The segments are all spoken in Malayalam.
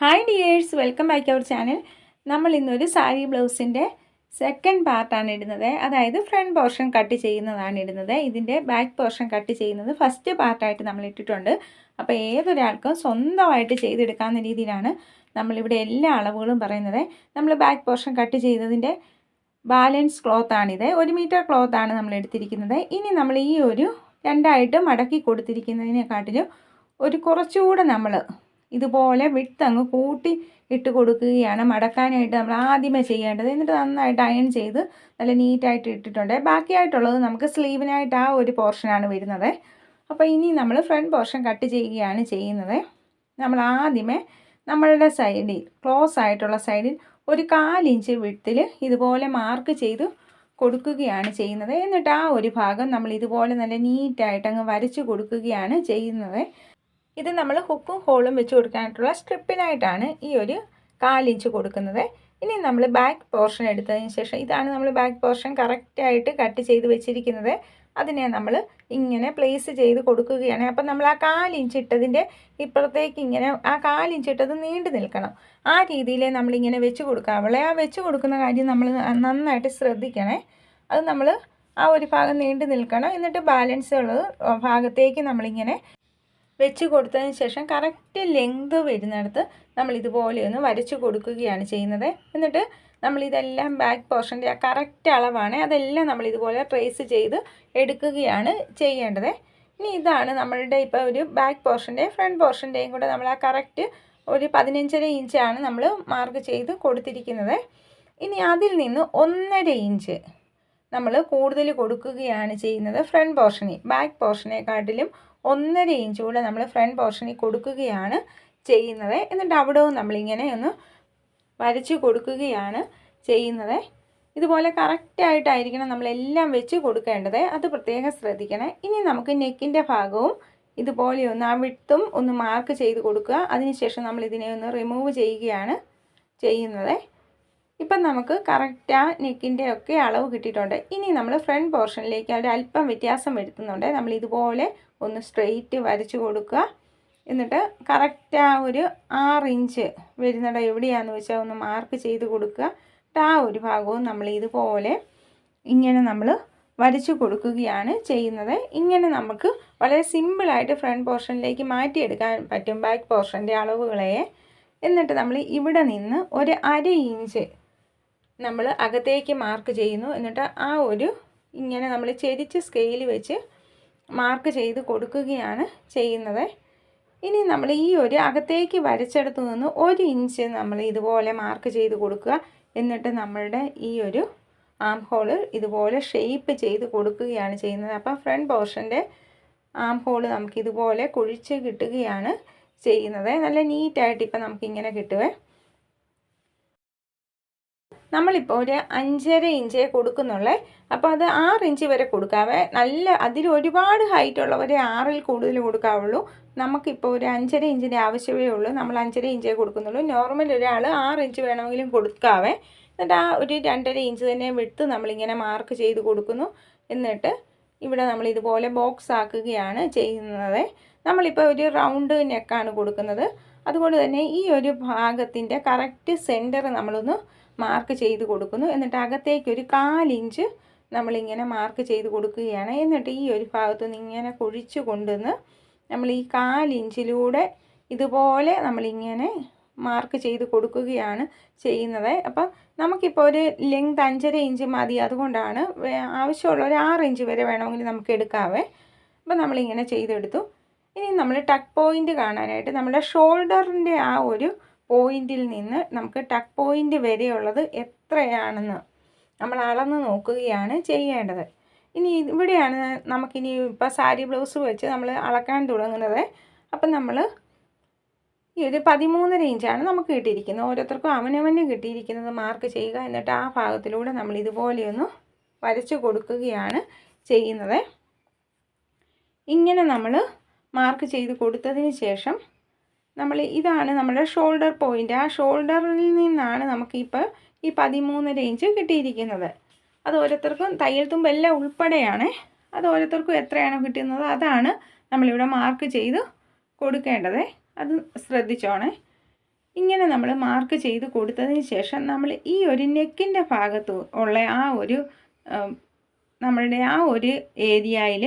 Hi dears welcome back our channel നമ്മൾ ഇന്നൊരു സാരി ബ്ലൗസിന്റെ സെക്കൻഡ് പാർട്ടാണ് ഇടുന്നത്. അതായത് ഫ്രണ്ട് പോർഷൻ കട്ട് ചെയ്യുന്നതാണ് ഇടുന്നത്. ഇതിന്റെ ബാക്ക് പോർഷൻ കട്ട് ചെയ്യുന്നത് ഫസ്റ്റ് പാർട്ടായിട്ട് നമ്മൾ ഇട്ടിട്ടുണ്ട്. അപ്പോൾ ഏതൊരാൾക്കും സ്വന്തമായിട്ട് ചെയ്തെടുക്കാവുന്ന രീതിയിലാണ് നമ്മളിവിടെ എല്ലാ അളവുകളും പറയുന്നത്. നമ്മൾ ബാക്ക് പോർഷൻ കട്ട് ചെയ്തതിന്റെ ബാലൻസ് ക്ലോത്താണിത് ഒരു മീറ്റർ ക്ലോത്താണ് നമ്മൾ എടുത്തിരിക്കുന്നത്. ഇനി നമ്മൾ ഈ ഒരു രണ്ടായിട്ട് മടക്കി കൊടുത്തിരിക്കുന്നതിനെക്കാട്ടിലും ഒരു കുറച്ചുകൂടെ നമ്മൾ ഇതുപോലെ വിട്ട് അങ്ങ് കൂട്ടി ഇട്ട് കൊടുക്കുകയാണ്. മടക്കാനായിട്ട് നമ്മൾ ആദ്യമേ ചെയ്യേണ്ടത്. എന്നിട്ട് നന്നായിട്ട് അയൺ ചെയ്ത് നല്ല നീറ്റായിട്ട് ഇട്ടിട്ടുണ്ട്. ബാക്കിയായിട്ടുള്ളത് നമുക്ക് സ്ലീവിനായിട്ട് ആ ഒരു പോർഷനാണ് വരുന്നത്. അപ്പോൾ ഇനി നമ്മൾ ഫ്രണ്ട് പോർഷൻ കട്ട് ചെയ്യുകയാണ് ചെയ്യുന്നത്. നമ്മൾ ആദ്യമേ നമ്മളുടെ സൈഡിൽ ക്ലോസ് ആയിട്ടുള്ള സൈഡിൽ ഒരു കാലിഞ്ച് വിട്ടിൽ ഇതുപോലെ മാർക്ക് ചെയ്ത് കൊടുക്കുകയാണ് ചെയ്യുന്നത്. എന്നിട്ട് ആ ഒരു ഭാഗം നമ്മൾ ഇതുപോലെ നല്ല നീറ്റായിട്ട് അങ്ങ് വരച്ച് കൊടുക്കുകയാണ് ചെയ്യുന്നത്. ഇത് നമ്മൾ ഹുക്കും ഹോളും വെച്ച് കൊടുക്കാനായിട്ടുള്ള സ്ട്രിപ്പിനായിട്ടാണ് ഈ ഒരു കാലിഞ്ച് കൊടുക്കുന്നത്. ഇനി നമ്മൾ ബാക്ക് പോർഷൻ എടുത്തതിന് ശേഷം ഇതാണ് നമ്മൾ ബാക്ക് പോർഷൻ കറക്റ്റായിട്ട് കട്ട് ചെയ്ത് വെച്ചിരിക്കുന്നത്. അതിനെ നമ്മൾ ഇങ്ങനെ പ്ലേസ് ചെയ്ത് കൊടുക്കുകയാണ്. അപ്പം നമ്മൾ ആ കാലിഞ്ച് ഇട്ടതിന്റെ ഇപ്പുറത്തേക്ക് ഇങ്ങനെ ആ കാലിഞ്ച് ഇട്ടത് നീണ്ടു നിൽക്കണം. ആ രീതിയിൽ നമ്മളിങ്ങനെ വെച്ച് കൊടുക്കാവുള്ളേ ആ വെച്ച് കൊടുക്കുന്ന കാര്യം നമ്മൾ നന്നായിട്ട് ശ്രദ്ധിക്കണേ. അത് നമ്മൾ ആ ഒരു ഭാഗം നീണ്ടു നിൽക്കണം. എന്നിട്ട് ബാലൻസ് ഉള്ളത് ഭാഗത്തേക്ക് നമ്മളിങ്ങനെ വെച്ച് കൊടുത്തതിന് ശേഷം കറക്റ്റ് ലെങ്ത് വരുന്നിടത്ത് നമ്മൾ ഇതുപോലെ ഒന്ന് വരച്ച് കൊടുക്കുകയാണ് ചെയ്യുന്നത്. എന്നിട്ട് നമ്മൾ ഇതെല്ലാം ബാക്ക് പോർഷന്റെ ആ കറക്റ്റ് അളവാണ്. അതെല്ലാം നമ്മൾ ഇതുപോലെ ട്രേസ് ചെയ്ത് എടുക്കുകയാണ് ചെയ്യേണ്ടത്. ഇനി ഇതാണ് നമ്മളുടെ ഇപ്പോൾ ഒരു ബാക്ക് പോർഷന്റെ ഫ്രണ്ട് പോർഷന്റെയും കൂടെ നമ്മൾ ആ കറക്റ്റ് ഒരു പതിനഞ്ചര ഇഞ്ചാണ് നമ്മൾ മാർക്ക് ചെയ്ത് കൊടുത്തിരിക്കുന്നത്. ഇനി അതിൽ നിന്ന് ഒന്നര ഇഞ്ച് നമ്മൾ കൂടുതൽ കൊടുക്കുകയാണ് ചെയ്യുന്നത് ഫ്രണ്ട് പോർഷനെ ബാക്ക് പോർഷനെക്കാട്ടിലും ഒന്നര ഇഞ്ച് കൂടെ നമ്മൾ ഫ്രണ്ട് പോർഷനിൽ കൊടുക്കുകയാണ് ചെയ്യുന്നത്. എന്നിട്ട് അവിടവും നമ്മളിങ്ങനെ ഒന്ന് വരച്ച് കൊടുക്കുകയാണ് ചെയ്യുന്നത്. ഇതുപോലെ കറക്റ്റായിട്ടായിരിക്കണം നമ്മളെല്ലാം വെച്ച് കൊടുക്കേണ്ടത്. അത് പ്രത്യേകം ശ്രദ്ധിക്കണം. ഇനി നമുക്ക് നെക്കിന്റെ ഭാഗവും ഇതുപോലെ ഒന്ന് ആ വിട്ടും ഒന്ന് മാർക്ക് ചെയ്ത് കൊടുക്കുക. അതിനുശേഷം നമ്മൾ ഇതിനെ ഒന്ന് റിമൂവ് ചെയ്യുകയാണ് ചെയ്യുന്നത്. ഇപ്പം നമുക്ക് കറക്റ്റ് ആ നെക്കിന്റെ ഒക്കെ അളവ് കിട്ടിയിട്ടുണ്ട്. ഇനി നമ്മൾ ഫ്രണ്ട് പോർഷനിലേക്ക് ഒരു അല്പം വ്യത്യാസം വരുത്തുന്നുണ്ട്. നമ്മൾ ഇതുപോലെ ഒന്ന് സ്ട്രെയിറ്റ് വരച്ച് കൊടുക്കുക. എന്നിട്ട് കറക്റ്റ് ആ ഒരു ആറ് ഇഞ്ച് വരുന്നിടം എവിടെയാണെന്ന് വെച്ചാൽ ഒന്ന് മാർക്ക് ചെയ്ത് കൊടുക്കുക. എന്നിട്ട് ആ ഒരു ഭാഗവും നമ്മൾ ഇതുപോലെ ഇങ്ങനെ നമ്മൾ വരച്ചു കൊടുക്കുകയാണ് ചെയ്യുന്നത്. ഇങ്ങനെ നമുക്ക് വളരെ സിമ്പിളായിട്ട് ഫ്രണ്ട് പോർഷനിലേക്ക് മാറ്റിയെടുക്കാൻ പറ്റും ബാക്ക് പോർഷന്റെ അളവുകളെ. എന്നിട്ട് നമ്മൾ ഇവിടെ നിന്ന് ഒരു അര ഇഞ്ച് നമ്മൾ അകത്തേക്ക് മാർക്ക് ചെയ്യുന്നു. എന്നിട്ട് ആ ഒരു ഇങ്ങനെ നമ്മൾ ചെരിച്ച് സ്കെയിൽ വെച്ച് മാർക്ക് ചെയ്ത് കൊടുക്കുകയാണ് ചെയ്യുന്നത്. ഇനി നമ്മൾ ഈ ഒരു അകത്തേക്ക് വരച്ചെടുത്ത് നിന്ന് ഒരു ഇഞ്ച് നമ്മൾ ഇതുപോലെ മാർക്ക് ചെയ്ത് കൊടുക്കുക. എന്നിട്ട് നമ്മളുടെ ഈ ഒരു ആം ഹോൾ ഇതുപോലെ ഷേപ്പ് ചെയ്ത് കൊടുക്കുകയാണ് ചെയ്യുന്നത്. അപ്പോൾ ഫ്രണ്ട് പോർഷന്റെ ആം ഹോൾ നമുക്കിതുപോലെ കുഴിച്ച് കിട്ടുകയാണ് ചെയ്യുന്നത്. നല്ല നീറ്റായിട്ട് ഇപ്പം നമുക്കിങ്ങനെ കിട്ടുവേ. നമ്മളിപ്പോൾ ഒരു അഞ്ചര ഇഞ്ചേ കൊടുക്കുന്നുള്ളേ. അപ്പോൾ അത് ആറ് ഇഞ്ച് വരെ കൊടുക്കാവേ. നല്ല അതിൽ ഒരുപാട് ഹൈറ്റ് ഉള്ളവരെ ആറിൽ കൂടുതൽ കൊടുക്കാവുള്ളൂ. നമുക്കിപ്പോൾ ഒരു അഞ്ചര ഇഞ്ചിന്റെ ആവശ്യമേ ഉള്ളൂ. നമ്മൾ അഞ്ചര ഇഞ്ചേ കൊടുക്കുന്നുള്ളൂ. നോർമൽ ഒരാൾ ആറ് ഇഞ്ച് വേണമെങ്കിലും കൊടുക്കാവേ. എന്നിട്ട് ആ ഒരു രണ്ടര ഇഞ്ച് തന്നെ വിട്ട് നമ്മളിങ്ങനെ മാർക്ക് ചെയ്ത് കൊടുക്കുന്നു. എന്നിട്ട് ഇവിടെ നമ്മൾ ഇതുപോലെ ബോക്സ് ആക്കുകയാണ് ചെയ്യുന്നത്. നമ്മളിപ്പോൾ ഒരു റൗണ്ട് നെക്കാണ് കൊടുക്കുന്നത്. അതുകൊണ്ട് തന്നെ ഈ ഒരു ഭാഗത്തിന്റെ കറക്റ്റ് സെന്റർ നമ്മളൊന്ന് മാർക്ക് ചെയ്ത് കൊടുക്കുന്നു. എന്നിട്ട് അകത്തേക്ക് ഒരു കാലിഞ്ച് നമ്മളിങ്ങനെ മാർക്ക് ചെയ്ത് കൊടുക്കുകയാണ്. എന്നിട്ട് ഈ ഒരു ഭാഗത്തു നിന്ന് ഇങ്ങനെ കുഴിച്ച് കൊണ്ടുവന്ന് നമ്മൾ ഈ കാലിഞ്ചിലൂടെ ഇതുപോലെ നമ്മളിങ്ങനെ മാർക്ക് ചെയ്ത് കൊടുക്കുകയാണ് ചെയ്യുന്നത്. അപ്പം നമുക്കിപ്പോൾ ഒരു ലെങ്ത് അഞ്ചര ഇഞ്ച് മതി. അതുകൊണ്ടാണ് ആവശ്യമുള്ള ഒരു ആറ് ഇഞ്ച് വരെ വേണമെങ്കിൽ നമുക്ക് എടുക്കാവേ. അപ്പം നമ്മളിങ്ങനെ ചെയ്തെടുത്തു. ഇനി നമ്മൾ ടക്ക് പോയിന്റ് കാണാനായിട്ട് നമ്മുടെ ഷോൾഡറിന്റെ ആ ഒരു പോയിന്റിൽ നിന്ന് നമുക്ക് ടക്ക് പോയിന്റ് വരെയുള്ളത് എത്രയാണെന്ന് നമ്മൾ അളന്ന് നോക്കുകയാണ് ചെയ്യേണ്ടത്. ഇനി ഇവിടെയാണ് നമുക്കിനി ഇപ്പോൾ സാരി ബ്ലൗസ് വെച്ച് നമ്മൾ അളക്കാൻ തുടങ്ങുന്നത്. അപ്പം നമ്മൾ ഈ ഒരു പതിമൂന്നര ഇഞ്ചാണ് നമുക്ക് കിട്ടിയിരിക്കുന്നത് ഓരോരുത്തർക്കും അവനവന് കിട്ടിയിരിക്കുന്നത് മാർക്ക് ചെയ്യുക എന്നിട്ട് ആ ഭാഗത്തിലൂടെ നമ്മൾ ഇതുപോലെയൊന്ന് വരച്ചു കൊടുക്കുകയാണ് ചെയ്യുന്നത്. ഇങ്ങനെ നമ്മൾ മാർക്ക് ചെയ്ത് കൊടുത്തതിന് ശേഷം നമ്മൾ ഇതാണ് നമ്മുടെ ഷോൾഡർ പോയിന്റ് ആ ഷോൾഡറിൽ നിന്നാണ് നമുക്കിപ്പോൾ ഈ പതിമൂന്ന് ഇഞ്ച് കിട്ടിയിരിക്കുന്നത്. അത് ഓരോരുത്തർക്കും തയ്യൽ തുമ്പെല്ലാം ഉൾപ്പെടെയാണ്. അത് ഓരോരുത്തർക്കും എത്രയാണോ കിട്ടുന്നത് അതാണ് നമ്മളിവിടെ മാർക്ക് ചെയ്ത് കൊടുക്കേണ്ടത്. അത് ശ്രദ്ധിച്ചോണേ. ഇങ്ങനെ നമ്മൾ മാർക്ക് ചെയ്ത് കൊടുത്തതിന് ശേഷം നമ്മൾ ഈ ഒരു നെക്കിന്റെ ഭാഗത്ത് ഉള്ള ആ ഒരു നമ്മളുടെ ആ ഒരു ഏരിയയിൽ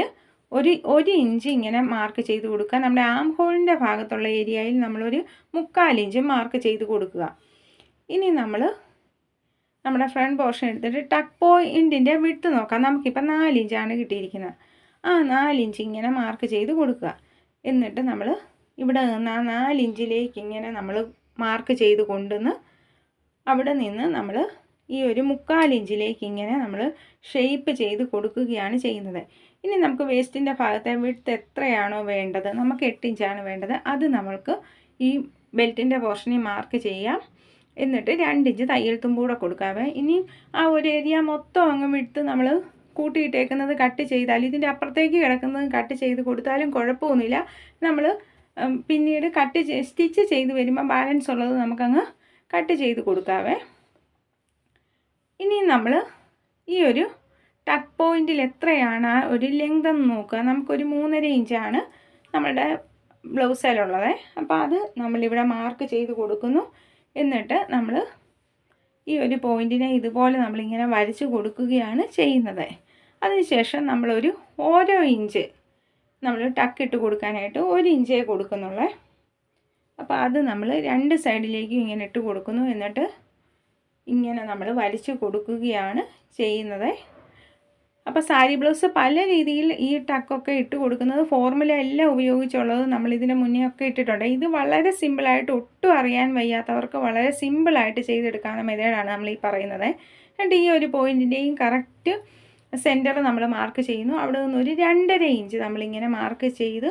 ഒരു ഒരു ഇഞ്ച് ഇങ്ങനെ മാർക്ക് ചെയ്ത് കൊടുക്കുക. നമ്മുടെ ആം ഹോളിന്റെ ഭാഗത്തുള്ള ഏരിയയിൽ നമ്മളൊരു മുക്കാൽ ഇഞ്ച് മാർക്ക് ചെയ്ത് കൊടുക്കുക. ഇനി നമ്മൾ നമ്മുടെ ഫ്രണ്ട് പോർഷൻ എടുത്തിട്ട് ടക്ക് പോയിന്റിന്റെ വിട്ട് നോക്കാം. നമുക്കിപ്പോൾ നാലിഞ്ചാണ് കിട്ടിയിരിക്കുന്നത്. ആ നാലിഞ്ച് ഇങ്ങനെ മാർക്ക് ചെയ്ത് കൊടുക്കുക. എന്നിട്ട് നമ്മൾ ഇവിടെ നിന്ന് ആ നാലിഞ്ചിലേക്ക് ഇങ്ങനെ നമ്മൾ മാർക്ക് ചെയ്ത് കൊണ്ടുവന്ന് അവിടെ നിന്ന് നമ്മൾ ഈ ഒരു മുക്കാൽ ഇഞ്ചിലേക്ക് ഇങ്ങനെ നമ്മൾ ഷേപ്പ് ചെയ്ത് കൊടുക്കുകയാണ് ചെയ്യുന്നത്. ഇനി നമുക്ക് വേസ്റ്റിന്റെ ഭാഗത്തെ വിട്ട് എത്രയാണോ വേണ്ടത് നമുക്ക് എട്ട് ഇഞ്ചാണ് വേണ്ടത് അത് നമ്മൾക്ക് ഈ ബെൽറ്റിന്റെ പോർഷനിൽ മാർക്ക് ചെയ്യാം. എന്നിട്ട് രണ്ട് ഇഞ്ച് തയ്യൽ തുമ്പൂടെ കൊടുക്കാവേ. ഇനി ആ ഒരു ഏരിയ മൊത്തം അങ്ങ് വിട്ട് നമ്മൾ കൂട്ടിയിട്ടേക്കുന്നത് കട്ട് ചെയ്താൽ ഇതിന്റെ അപ്പുറത്തേക്ക് കിടക്കുന്നത് കട്ട് ചെയ്ത് കൊടുത്താലും കുഴപ്പമൊന്നുമില്ല. നമ്മൾ പിന്നീട് കട്ട് സ്റ്റിച്ച് ചെയ്ത് വരുമ്പോൾ ബാലൻസ് ഉള്ളത് നമുക്കങ്ങ് കട്ട് ചെയ്ത് കൊടുക്കാവേ. ഇനി നമ്മൾ ഈ ഒരു ടക്ക് പോയിന്റിൽ എത്രയാണ് ആ ഒരു ലെങ്ത് എന്ന് നോക്കുക. നമുക്കൊരു മൂന്നര ഇഞ്ചാണ് നമ്മുടെ ബ്ലൗസിലുള്ളത് അപ്പോൾ അത് നമ്മളിവിടെ മാർക്ക് ചെയ്ത് കൊടുക്കുന്നു. എന്നിട്ട് നമ്മൾ ഈ ഒരു പോയിന്റിനെ ഇതുപോലെ നമ്മളിങ്ങനെ വരച്ച് കൊടുക്കുകയാണ് ചെയ്യുന്നത്. അതിനുശേഷം നമ്മളൊരു ഓരോ ഇഞ്ച് നമ്മൾ ടക്കിട്ട് കൊടുക്കാനായിട്ട് ഒരു ഇഞ്ചേ കൊടുക്കുന്നുള്ളേ. അപ്പോൾ അത് നമ്മൾ രണ്ട് സൈഡിലേക്കും ഇങ്ങനെ ഇട്ട് കൊടുക്കുന്നു. എന്നിട്ട് ഇങ്ങനെ നമ്മൾ വലിച്ചു കൊടുക്കുകയാണ് ചെയ്യുന്നത്. അപ്പോൾ സാരി ബ്ലൗസ് പല രീതിയിൽ ഈ ടക്കൊക്കെ ഇട്ട് കൊടുക്കുന്നത് ഫോർമുല എല്ലാം ഉപയോഗിച്ചുള്ളത് നമ്മൾ ഇതിന് മുന്നേ ഒക്കെ ഇട്ടിട്ടുണ്ട്. ഇത് വളരെ സിമ്പിളായിട്ട് ഒട്ടും അറിയാൻ വയ്യാത്തവർക്ക് വളരെ സിമ്പിളായിട്ട് ചെയ്തെടുക്കാവുന്ന മെതേഡാണ് നമ്മൾ ഈ പറയുന്നത്. എന്നിട്ട് ഈ ഒരു പോയിന്റിന്റെയും കറക്റ്റ് സെന്റർ നമ്മൾ മാർക്ക് ചെയ്യുന്നു. അവിടെ നിന്ന് ഒരു രണ്ടര ഇഞ്ച് നമ്മളിങ്ങനെ മാർക്ക് ചെയ്ത്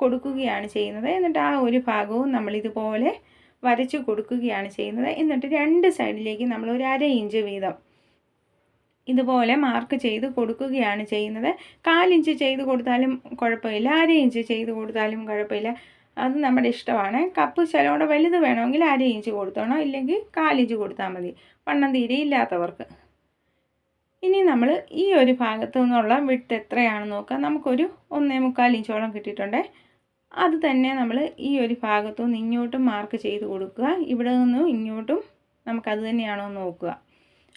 കൊടുക്കുകയാണ് ചെയ്യുന്നത്. എന്നിട്ട് ആ ഒരു ഭാഗവും നമ്മളിതുപോലെ വരച്ചു കൊടുക്കുകയാണ് ചെയ്യുന്നത്. എന്നിട്ട് രണ്ട് സൈഡിലേക്ക് നമ്മൾ ഒരു അര ഇഞ്ച് വീതം ഇതുപോലെ മാർക്ക് ചെയ്ത് കൊടുക്കുകയാണ് ചെയ്യുന്നത്. കാലിഞ്ച് ചെയ്ത് കൊടുത്താലും കുഴപ്പമില്ല അര ഇഞ്ച് ചെയ്ത് കൊടുത്താലും കുഴപ്പമില്ല. അത് നമ്മുടെ ഇഷ്ടമാണ്. കപ്പ് ചിലവിടെ വലുത് വേണമെങ്കിൽ അര ഇഞ്ച് കൊടുത്തോണം ഇല്ലെങ്കിൽ കാലിഞ്ച് കൊടുത്താൽ മതി. വണ്ണം തീരെ ഇല്ലാത്തവർക്ക്. ഇനി നമ്മൾ ഈ ഒരു ഭാഗത്തു നിന്നുള്ള വിട്ട് എത്രയാണെന്ന് നോക്കാം. നമുക്കൊരു ഒന്നേ മുക്കാൽ ഇഞ്ചോളം കിട്ടിയിട്ടുണ്ട്. അത് തന്നെ നമ്മൾ ഈ ഒരു ഭാഗത്തു നിന്ന് ഇങ്ങോട്ടും മാർക്ക് ചെയ്ത് കൊടുക്കുക. ഇവിടെ നിന്നും ഇങ്ങോട്ടും നമുക്കത് തന്നെയാണോ നോക്കുക.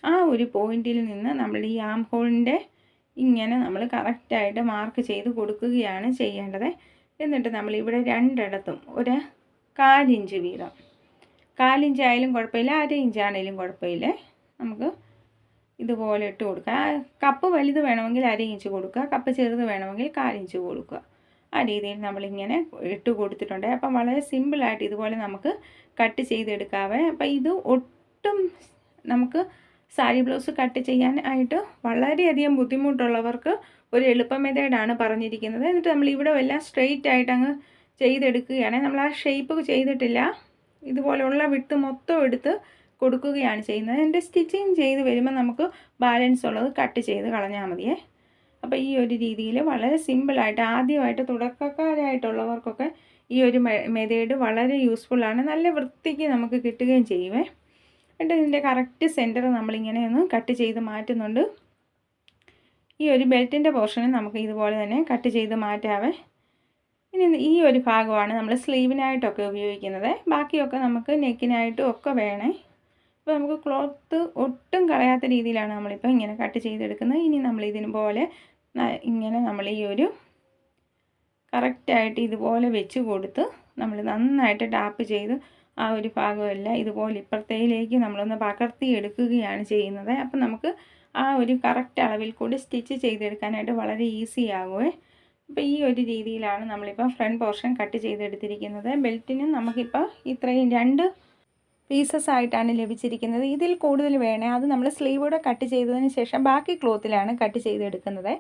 ആ ഒരു പോയിന്റിൽ നിന്ന് നമ്മൾ ഈ ആം ഹോളിന്റെ ഇങ്ങനെ നമ്മൾ കറക്റ്റായിട്ട് മാർക്ക് ചെയ്ത് കൊടുക്കുകയാണ് ചെയ്യേണ്ടത്. എന്നിട്ട് നമ്മൾ ഇവിടെ രണ്ടിടത്തും ഒരു കാലിഞ്ച് വീതം. കാലിഞ്ച് ആയാലും കുഴപ്പമില്ല അര ഇഞ്ചാണേലും കുഴപ്പമില്ല. നമുക്ക് ഇതുപോലെ ഇട്ട് കൊടുക്കുക. കപ്പ് വലുത് വേണമെങ്കിൽ അര ഇഞ്ച് കൊടുക്കുക കപ്പ് ചെറുത് വേണമെങ്കിൽ കാലിഞ്ച് കൊടുക്കുക. ആ രീതിയിൽ നമ്മളിങ്ങനെ ഇട്ട് കൊടുത്തിട്ടുണ്ട്. അപ്പം വളരെ സിമ്പിളായിട്ട് ഇതുപോലെ നമുക്ക് കട്ട് ചെയ്തെടുക്കാവേ. അപ്പം ഇത് ഒട്ടും നമുക്ക് സാരി ബ്ലൗസ് കട്ട് ചെയ്യാനായിട്ട് വളരെയധികം ബുദ്ധിമുട്ടുള്ളവർക്ക് ഒരു എളുപ്പ മെത്തേഡാണ് പറഞ്ഞിരിക്കുന്നത്. എന്നിട്ട് നമ്മൾ ഇവിടെ എല്ലാം സ്ട്രെയിറ്റ് ആയിട്ട് അങ്ങ് ചെയ്തെടുക്കുകയാണ്. നമ്മൾ ആ ഷേപ്പ് ചെയ്തിട്ടില്ല. ഇതുപോലെയുള്ള വിട്ട് മൊത്തം എടുത്ത് കൊടുക്കുകയാണ് ചെയ്യുന്നത്. എന്റെ സ്റ്റിച്ചിങ് ചെയ്ത് വരുമ്പോൾ നമുക്ക് ബാലൻസ് ഉള്ളത് കട്ട് ചെയ്ത് കളഞ്ഞാൽ മതിയേ. അപ്പോൾ ഈ ഒരു രീതിയിൽ വളരെ സിമ്പിളായിട്ട് ആദ്യമായിട്ട് തുടക്കക്കാരായിട്ടുള്ളവർക്കൊക്കെ ഈ ഒരു മെതേഡ് വളരെ യൂസ്ഫുള്ളാണ് നല്ല വൃത്തിക്ക് നമുക്ക് കിട്ടുകയും ചെയ്യുമേ എന്നിട്ട് ഇതിന്റെ കറക്റ്റ് സെന്റർ നമ്മളിങ്ങനെ ഒന്ന് കട്ട് ചെയ്ത് മാറ്റുന്നുണ്ട്. ഈ ഒരു ബെൽറ്റിന്റെ പോർഷന് നമുക്ക് ഇതുപോലെ തന്നെ കട്ട് ചെയ്ത് മാറ്റാവേ. ഇനി ഈ ഒരു ഭാഗമാണ് നമ്മൾ സ്ലീവിനായിട്ടൊക്കെ ഉപയോഗിക്കുന്നത്. ബാക്കിയൊക്കെ നമുക്ക് നെക്കിനായിട്ടും ഒക്കെ വേണേ. അപ്പോൾ നമുക്ക് ക്ലോത്ത് ഒട്ടും കളയാത്ത രീതിയിലാണ് നമ്മളിപ്പോൾ ഇങ്ങനെ കട്ട് ചെയ്തെടുക്കുന്നത്. ഇനി നമ്മൾ ഇതിന് പോലെ ഇങ്ങനെ നമ്മൾ ഈ ഒരു കറക്റ്റായിട്ട് ഇതുപോലെ വെച്ച് കൊടുത്ത് നമ്മൾ നന്നായിട്ട് ടാപ്പ് ചെയ്ത് ആ ഒരു ഭാഗമെല്ലാം ഇതുപോലെ ഇപ്പുറത്തേലേക്ക് നമ്മളൊന്ന് പകർത്തി എടുക്കുകയാണ് ചെയ്യുന്നത്. അപ്പം നമുക്ക് ആ ഒരു കറക്റ്റ് അളവിൽ കൂടി സ്റ്റിച്ച് ചെയ്തെടുക്കാനായിട്ട് വളരെ ഈസി ആകുമേ അപ്പോൾ ഈ ഒരു രീതിയിലാണ് നമ്മളിപ്പോൾ ഫ്രണ്ട് പോർഷൻ കട്ട് ചെയ്തെടുത്തിരിക്കുന്നത്. ബെൽറ്റിനും നമുക്കിപ്പോൾ ഇത്രയും രണ്ട് പീസസ് ആയിട്ടാണ് ലഭിച്ചിരിക്കുന്നത്. ഇതിൽ കൂടുതൽ വേണേ അത് നമ്മൾ സ്ലീവോടെ കട്ട് ചെയ്തതിന് ശേഷം ബാക്കി ക്ലോത്തിലാണ് കട്ട് ചെയ്തെടുക്കുന്നത്.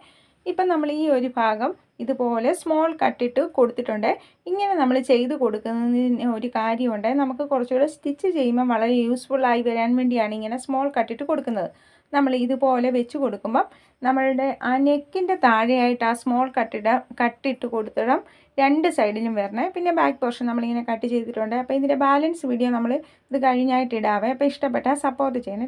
ഇപ്പം നമ്മൾ ഈ ഒരു ഭാഗം ഇതുപോലെ സ്മോൾ കട്ടിട്ട് കൊടുത്തിട്ടുണ്ട്. ഇങ്ങനെ നമ്മൾ ചെയ്ത് കൊടുക്കുന്നതിന് ഒരു കാര്യമുണ്ട്. നമുക്ക് കുറച്ചുകൂടെ സ്റ്റിച്ച് ചെയ്യുമ്പോൾ വളരെ യൂസ്ഫുള്ളായി വരാൻ വേണ്ടിയാണ് ഇങ്ങനെ സ്മോൾ കട്ടിട്ട് കൊടുക്കുന്നത്. നമ്മൾ ഇതുപോലെ വെച്ച് കൊടുക്കുമ്പം നമ്മളുടെ ആ നെക്കിന്റെ താഴെയായിട്ട് ആ സ്മോൾ കട്ടിട കട്ടിട്ട് കൊടുത്തിടം രണ്ട് സൈഡിലും വരണേ. പിന്നെ ബാക്ക് പോർഷൻ നമ്മളിങ്ങനെ കട്ട് ചെയ്തിട്ടുണ്ട്. അപ്പോൾ ഇതിന്റെ ബാലൻസ് വീഡിയോ നമ്മൾ ഇത് കഴിഞ്ഞായിട്ട് ഇടാവേ. അപ്പോൾ ഇഷ്ടപ്പെട്ടാൽ സപ്പോർട്ട് ചെയ്യണേ.